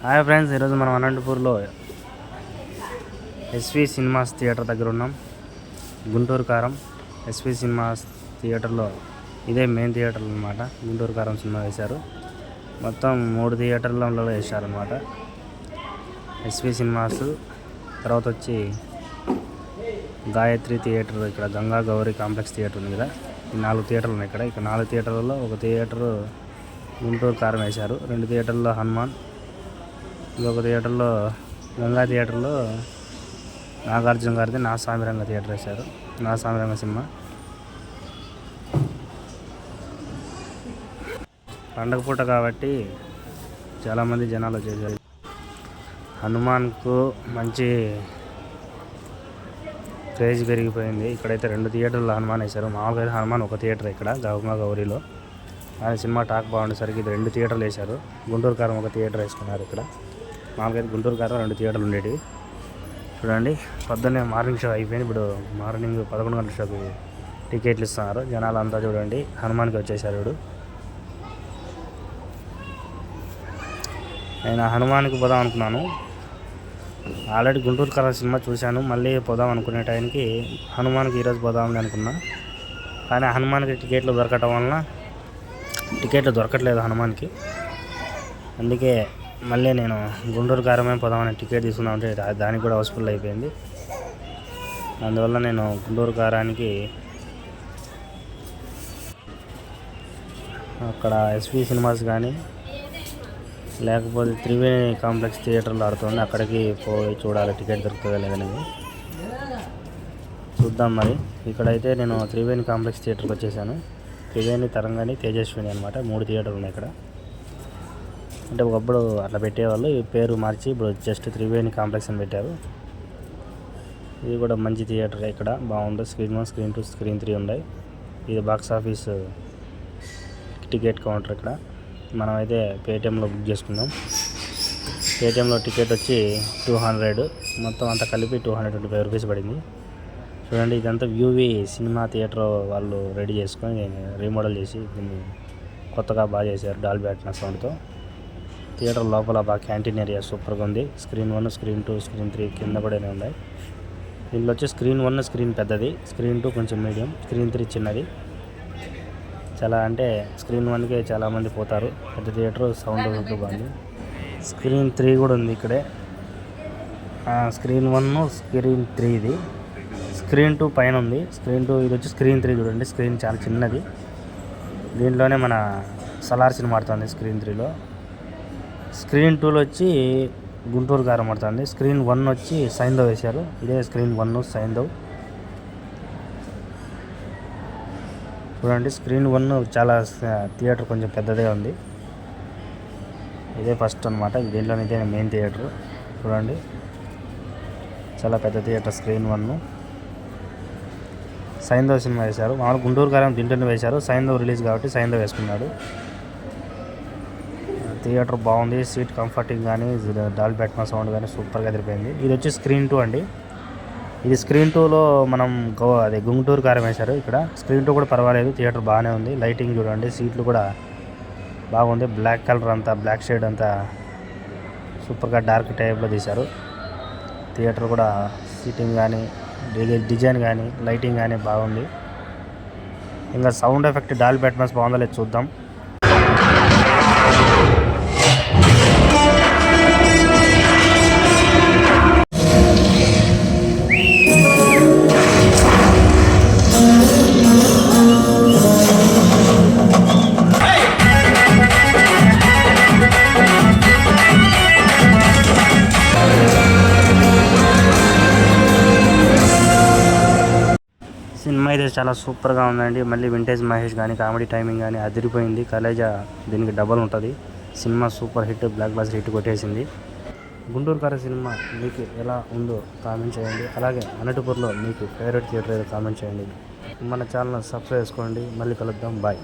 Hi friends ఈరోజు మనం అనంతపూర్లో ఎస్వి సినిమాస్ థియేటర్ దగ్గర ఉన్నాం. గుంటూరు కారం ఎస్వి సినిమాస్ థియేటర్లో ఇదే మెయిన్ థియేటర్ అనమాట గుంటూరు కారం సినిమా వేశారు. మొత్తం మూడు థియేటర్లలో వేశారనమాట ఎస్వి సినిమాస్ తర్వాత వచ్చి గాయత్రి థియేటర్ ఇక్కడ గంగా గౌరీ కాంప్లెక్స్ థియేటర్ ఉంది కదా. ఈ నాలుగు థియేటర్లు ఉన్నాయి ఇక్కడ. ఇక్కడ నాలుగు థియేటర్లలో ఒక థియేటర్ గుంటూరు కారం వేశారు. రెండు థియేటర్లో హనుమాన్ ఇంకొక థియేటర్లో గంగా థియేటర్లో నాగార్జున గారిది నా సామిరంగ థియేటర్ వేశారు. నా సామిరంగ సినిమా. పండగ పూట కాబట్టి చాలామంది జనాలు వచ్చేసారు. హనుమాన్కు మంచి క్రేజ్ పెరిగిపోయింది. ఇక్కడైతే రెండు థియేటర్లు హనుమాన్ వేశారు. మామూలుగా అయితే హనుమాన్ ఒక థియేటర్ ఇక్కడ గౌమా గౌరీలో. ఆయన సినిమా టాక్ బాగుండేసరికి ఇది రెండు థియేటర్లు వేశారు. గుంటూరు కారం ఒక థియేటర్ వేసుకున్నారు ఇక్కడ. మామూలుగా అయితే గుంటూరు కారం రెండు థియేటర్లు ఉండేవి చూడండి పొద్దున్నే మార్నింగ్ షో అయిపోయింది. ఇప్పుడు మార్నింగ్ పదకొండు గంటల షోకి టికెట్లు ఇస్తున్నారు. జనాలు అంతా చూడండి హనుమాన్కి వచ్చేసారు ఇప్పుడు నేను హనుమాన్కి పోదాం అనుకున్నాను. ఆల్రెడీ గుంటూరు కళ సినిమా చూశాను. మళ్ళీ పోదాం అనుకునే టైంకి హనుమాన్కి ఈరోజు పోదామని అనుకున్నా. కానీ హనుమాన్కి టికెట్లు దొరకటం వలన టికెట్లు దొరకట్లేదు హనుమాన్కి. అందుకే మళ్ళీ నేను గుంటూరు కారమే పోదామని టికెట్ తీసుకుందాం అంటే దానికి కూడా హౌస్ఫుల్ అయిపోయింది. అందువల్ల నేను గుంటూరు కారానికి అక్కడ ఎస్వి సినిమాస్ కానీ లేకపోతే త్రివేణి కాంప్లెక్స్ థియేటర్లో ఆడుతుంది. అక్కడికి పోయి చూడాలి టికెట్ దొరుకుతుందా లేదనేది చూద్దాం మరి. ఇక్కడైతే నేను త్రివేణి కాంప్లెక్స్ థియేటర్కి వచ్చేసాను. త్రివేణి తరంగాని తేజస్విని అనమాట మూడు థియేటర్లు ఉన్నాయి ఇక్కడ. అంటే ఒకప్పుడు అట్లా పెట్టేవాళ్ళు. ఈ పేరు మార్చి ఇప్పుడు జస్ట్ త్రివేణి కాంప్లెక్స్ అని పెట్టారు. ఇది కూడా మంచి థియేటర్ ఇక్కడ. బాగుంది. Screen one screen two screen three ఉన్నాయి. ఇది బాక్స్ ఆఫీస్ టికెట్ కౌంటర్ ఇక్కడ. మనమైతే పేటిఎంలో బుక్ చేసుకున్నాం. పేటిఎంలో టికెట్ వచ్చి టూ హండ్రెడ్ మొత్తం అంతా కలిపి two hundred twenty five rupees పడింది. చూడండి ఇదంతా వ్యూవి సినిమా థియేటర్ వాళ్ళు రెడీ చేసుకొని రీమోడల్ చేసి దీన్ని కొత్తగా బాగా చేశారు. డాల్ బ్యాట్న సౌండ్తో థియేటర్ లోపల బాగా క్యాంటీన్ ఏరియా సూపర్గా ఉంది. Screen one screen two screen three కింద కూడా ఉన్నాయి. దీనిలో వచ్చి స్క్రీన్ వన్ స్క్రీన్ పెద్దది. స్క్రీన్ టూ కొంచెం మీడియం స్క్రీన్ త్రీ చిన్నది. చాలా అంటే స్క్రీన్ వన్కే చాలామంది పోతారు. పెద్ద థియేటర్ సౌండ్ బాగుంది. స్క్రీన్ త్రీ కూడా ఉంది ఇక్కడే. స్క్రీన్ వన్ స్క్రీన్ త్రీ ఇది. స్క్రీన్ టూ పైన ఉంది. స్క్రీన్ టూ ఇది వచ్చి స్క్రీన్ త్రీ చూడండి. స్క్రీన్ చాలా చిన్నది. దీంట్లోనే మన సలార్ సినిమా ఆడుతుంది స్క్రీన్ త్రీలో. స్క్రీన్ టూలో వచ్చి గుంటూరు గారం ఆడుతుంది స్క్రీన్ వన్ వచ్చి సైందవ్ వేశారు. ఇదే స్క్రీన్ వన్ సైందవ్ చూడండి స్క్రీన్ వన్ చాలా థియేటర్ కొంచెం పెద్దదే ఉంది. ఇదే ఫస్ట్ అనమాట దీంట్లోనే ఇదే మెయిన్ థియేటర్. చూడండి. చాలా పెద్ద theatre screen one. Saindhav cinema వేశారు. మామూలు గుంటూరు కారం దీంట్లోనే వేశారు. సైందవ్ రిలీజ్ కాబట్టి సైందవ్ వేసుకున్నాడు. థియేటర్ బాగుంది సీట్ కంఫర్టింగ్ కానీ డాల్ బ్యాట్మా సౌండ్ కానీ సూపర్గా తిరిపోయింది ఇది వచ్చి స్క్రీన్ టూ అండి. ఇది స్క్రీన్ టూలో మనం గో అదే గుంటూరు కారం వేశారు ఇక్కడ. స్క్రీన్ టూ కూడా పర్వాలేదు థియేటర్ బాగానే ఉంది. లైటింగ్ చూడండి సీట్లు కూడా బాగుంది. బ్లాక్ కలర్ అంతా బ్లాక్ షేడ్ అంతా సూపర్గా డార్క్ టైప్లో తీశారు. థియేటర్ కూడా సీటింగ్ కానీ డిజైన్ కానీ లైటింగ్ కానీ బాగుంది. ఇంకా సౌండ్ ఎఫెక్ట్ డాల్ బ్యాట్మెన్స్ బాగుందో లేదు చూద్దాం. సినిమా అయితే చాలా సూపర్గా ఉందండి. మళ్ళీ వింటేజ్ మహేష్ కానీ కామెడీ టైమింగ్ కానీ అదిరిపోయింది. కలేజా దీనికి డబల్ ఉంటుంది. Cinema super hit blockbuster hit కొట్టేసింది. గుంటూరు కార సినిమా మీకు ఎలా ఉందో కామెంట్ చేయండి. అలాగే అనంతపూర్లో మీకు ఫేవరెట్ థియేటర్ ఏదో కామెంట్ చేయండి. మన ఛానల్ సబ్స్క్రైబ్ చేసుకోండి. మళ్ళీ కలుద్దాం. బాయ్.